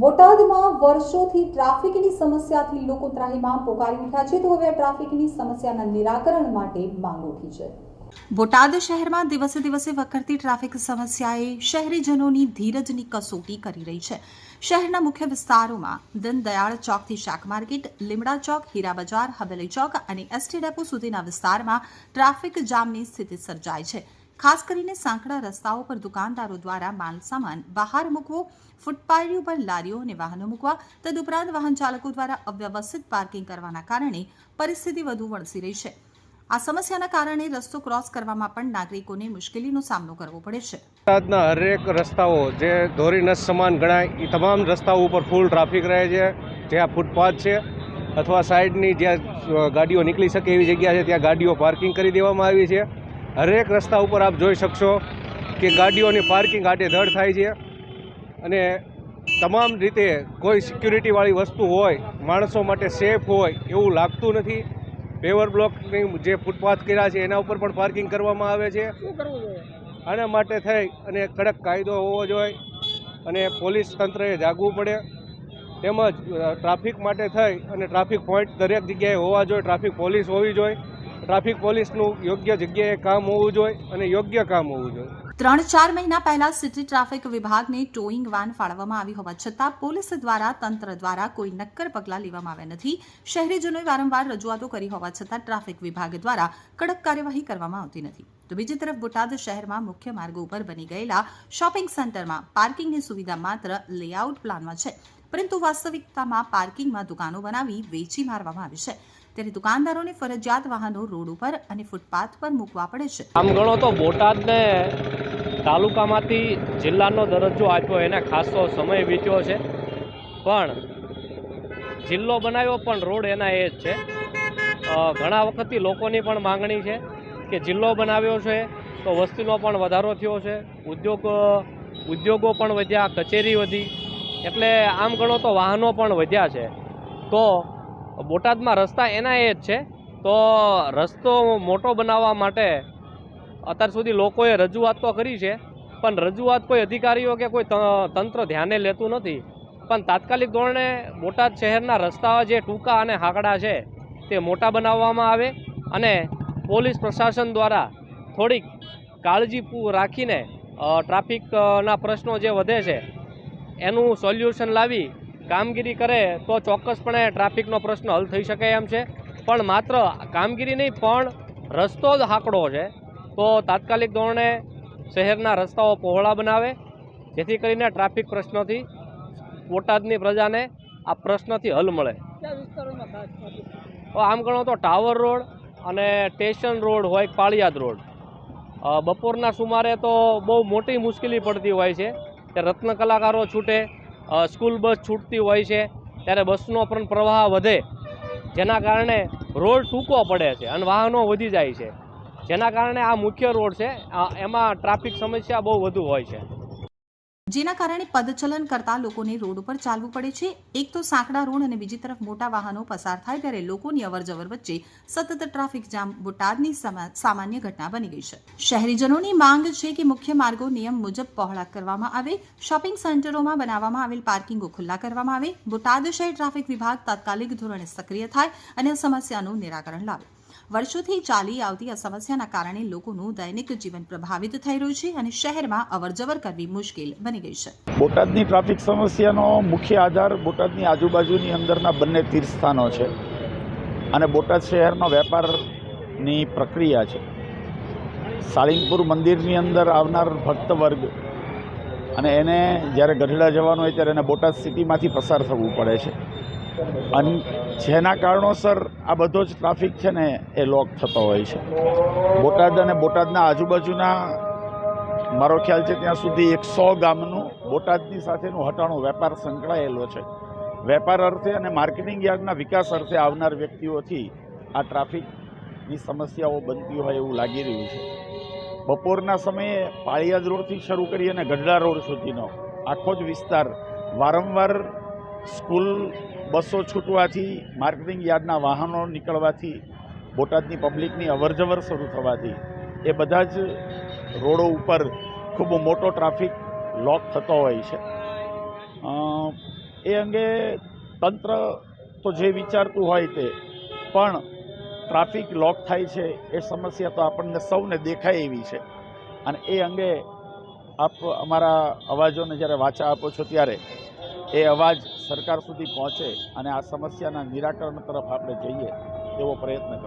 બોટાદમાં વર્ષોથી ટ્રાફિકની સમસ્યાથી લોકો ત્રાહીમાં પોકારી ઉઠ્યા છે. તો હવે ટ્રાફિકની સમસ્યાના નિરાકરણ માટે માંગ ઉઠી છે. બોટાદ શહેરમાં દિવસે દિવસે વકરતી ટ્રાફિક સમસ્યાએ શહેરીજનોની ધીરજની કસોટી કરી રહી છે. શહેરના મુખ્ય વિસ્તારોમાં દીનદયાળ ચોકથી શાક માર્કેટ, લીમડા ચોક, હીરા બજાર, હવેલી ચોક અને એસટી ડેપો સુધીના વિસ્તારમાં ટ્રાફિક જામની સ્થિતિ સર્જાય છે. ખાસ કરીને સાંકડા રસ્તાઓ પર દુકાનદારો દ્વારા માલસામાન બહાર મૂકવો ફૂટપાથની ઉપર લારીઓ અને વાહનો મૂકવા તદુપરાંત વાહન ચાલકો દ્વારા અવ્યવસ્થિત પાર્કિંગ કરવાના કારણે પરિસ્થિતિ વધુ વણસી રહી છે. આ સમસ્યાના કારણે રસ્તો ક્રોસ કરવામાં પણ નાગરિકોને મુશ્કેલીનો સામનો કરવો પડે છે. બોટાદના હરેક રસ્તાઓ જે ધોરીનસ સમાન ગણાય એ તમામ રસ્તાઓ ઉપર ફૂલ ટ્રાફિક રહે છે. જ્યાં ફૂટપાથ છે અથવા સાઈડની જ્યાં ગાડીઓ નીકળી શકે એવી જગ્યા છે, ત્યાં ગાડીઓ પાર્કિંગ કરી દેવામાં આવી છે. હરેક રસ્તા ઉપર આપ જોઈ શકશો કે ગાડીઓની પાર્કિંગ આડેધડ થાય છે. અને તમામ રીતે કોઈ સિક્યુરિટીવાળી વસ્તુ હોય માણસો માટે સેફ હોય એવું લાગતું નથી. પેવર બ્લોકની જે ફૂટપાથ કર્યા છે એના ઉપર પણ પાર્કિંગ કરવામાં આવે છે. આના માટે થઈ અને કડક કાયદો હોવો જોઈએ અને પોલીસ તંત્રએ જાગવું પડે. તેમજ ટ્રાફિક માટે થઈ અને ટ્રાફિક પોઈન્ટ દરેક જગ્યાએ હોવા જોઈએ ટ્રાફિક પોલીસ હોવી જોઈએ. ટ્રાફિક પોલીસનું યોગ્ય જગ્યાએ કામ હોવું જોઈએ અને યોગ્ય કામ હોવું જોઈએ. ત્રણ ચાર મહિના પહેલા સિટી ટ્રાફિક વિભાગને ટોઈંગ વાન ફાળવવામાં આવી હોવા છતાં પોલીસ દ્વારા તંત્ર દ્વારા કોઈ નક્કર પગલાં લેવામાં આવ્યા નથી. શહેરીજનોએ વારંવાર રજૂઆતો કરી હોવા છતાં ટ્રાફિક વિભાગ દ્વારા કડક કાર્યવાહી કરવામાં આવતી નથી. તો બીજી તરફ બોટાદ શહેરમાં મુખ્ય માર્ગો ઉપર બની ગયેલા શોપિંગ સેન્ટરમાં પાર્કિંગની સુવિધા માત્ર લેઆઉટ પ્લાનમાં છે, પરંતુ વાસ્તવિકતામાં પાર્કિંગમાં દુકાનો બનાવી વેચી મારવામાં આવી છે. ત્યારે દુકાનદારોને ફરજિયાત વાહનો રોડ ઉપર અને ફૂટપાથ પર મૂકવા પડે છે. આમ ગણો તો બોટાદને તાલુકામાંથી જિલ્લાનો દરજ્જો આપ્યો, એને ખાસો સમય વીત્યો છે. પણ જિલ્લો બનાવ્યો પણ રોડ એના એ જ છે. ઘણા વખતથી લોકોની પણ માંગણી છે કે જિલ્લો બનાવ્યો છે તો વસ્તીનો પણ વધારો થયો છે. ઉદ્યોગ, ઉદ્યોગો પણ વધ્યા, કચેરી વધી. એટલે આમ ગણો તો વાહનો પણ વધ્યા છે. તો બોટાદમાં રસ્તા એના એ જ છે. તો રસ્તો મોટો બનાવવા માટે અત્યાર સુધી લોકોએ રજૂઆત તો કરી છે, પણ રજૂઆત કોઈ અધિકારીઓ કે કોઈ તંત્ર ધ્યાને લેતું નથી. પણ તાત્કાલિક ધોરણે બોટાદ શહેરના રસ્તાઓ જે ટૂંકા અને હાકડા છે, તે મોટા બનાવવામાં આવે અને પોલીસ પ્રશાસન દ્વારા થોડીક કાળજી રાખીને ટ્રાફિકના પ્રશ્નો જે વધે છે, એનું સોલ્યુશન લાવી કામગીરી કરે તો ચોક્કસપણે ટ્રાફિકનો પ્રશ્ન હલ થઈ શકે એમ છે. પણ માત્ર કામગીરી નહીં પણ રસ્તો જ હાકડો છે. તો તાત્કાલિક ધોરણે શહેરના રસ્તાઓ પહોળા બનાવે જેથી કરીને ટ્રાફિક પ્રશ્નોથી બોટાદની પ્રજાને આ પ્રશ્નથી હલ મળે. તો આમ ગણો તો ટાવર રોડ અને સ્ટેશન રોડ હોય પાળિયાદ રોડ. બપોરના સુમારે તો બહુ મોટી મુશ્કેલી પડતી હોય છે કે રત્ન કલાકારો છૂટે સ્કૂલ બસ છૂટતી હોય છે, ત્યારે બસનો પણ પ્રવાહ વધે, જેના કારણે રોડ ટૂંકો પડે છે અને વાહનો વધી જાય છે. જેના કારણે આ મુખ્ય રોડ છે એમાં ટ્રાફિક સમસ્યા બહુ વધુ હોય છે. જેના કારણે પદચલન કરતા લોકોને રોડ ઉપર ચાલવું પડે છે. એક તો સાંકડા રોડ અને બીજી તરફ મોટા વાહનો પસાર થાય ત્યારે લોકોની અવરજવર વચ્ચે સતત ટ્રાફિક જામ બોટાદની સમા- સામાન્ય ઘટના બની ગઈ છે. શહેરીજનોની માંગ છે કે મુખ્ય માર્ગો નિયમ મુજબ પહોળા કરવામાં આવે. શોપિંગ સેન્ટરોમાં બનાવવામાં આવેલ પાર્કિંગો ખુલ્લા કરવામાં આવે. બોટાદ શહેર ટ્રાફિક વિભાગ તાત્કાલિક ધોરણે સક્રિય થાય અને સમસ્યાનું નિરાકરણ લાવે. વર્ષોથી ચાલી આવતી આ સમસ્યાના કારણે લોકોનું દૈનિક જીવન પ્રભાવિત થઈ રહ્યું છે અને શહેરમાં અવરજવર કરવી મુશ્કેલ બની ગઈ છે. બોટાદની ટ્રાફિક સમસ્યાનો મુખ્ય આધાર બોટાદની આજુબાજુની અંદરના બંને તીર્થસ્થાનો છે અને બોટાદ શહેરનો વેપારની પ્રક્રિયા છે. સાળીંગપુર મંદિરની અંદર આવનાર ભક્ત વર્ગ અને એને જ્યારે ગઢડા જવાનું હોય ત્યારે એને બોટાદ સિટીમાંથી પસાર થવું પડે છે. અને જેના કારણોસર આ બધો જ ટ્રાફિક છે ને એ લોક થતો હોય છે. બોટાદ અને બોટાદના આજુબાજુના, મારો ખ્યાલ છે ત્યાં સુધી એકસો ગામનું બોટાદની સાથેનું હટાણું વેપાર સંકળાયેલો છે. વેપાર અર્થે અને માર્કેટિંગ યાર્ડના વિકાસ અર્થે આવનાર વ્યક્તિઓથી આ ટ્રાફિકની સમસ્યાઓ બનતી હોય એવું લાગી રહ્યું છે. બપોરના સમયે પાળિયાદ રોડથી શરૂ કરી અને ગઢડા રોડ સુધીનો આખો જ વિસ્તાર વારંવાર સ્કૂલ બસો છૂટવાથી, માર્કેટિંગ યાર્ડના વાહનો નીકળવાથી, બોટાદની પબ્લિકની અવરજવર શરૂ થવાથી, એ બધા જ રોડો ઉપર ખૂબ મોટો ટ્રાફિક લોક થતો હોય છે. એ અંગે તંત્ર તો જે વિચારતું હોય તે, પણ ટ્રાફિક લોક થાય છે એ સમસ્યા તો આપણને સૌને દેખાય એવી છે. અને એ અંગે આપ અમારા અવાજોને જ્યારે વાચા આપો છો ત્યારે એ અવાજ સરકાર સુધી પહોંચે અને આ સમસ્યાના નિરાકરણ તરફ આપણે જઈએ એવો પ્રયત્ન કરો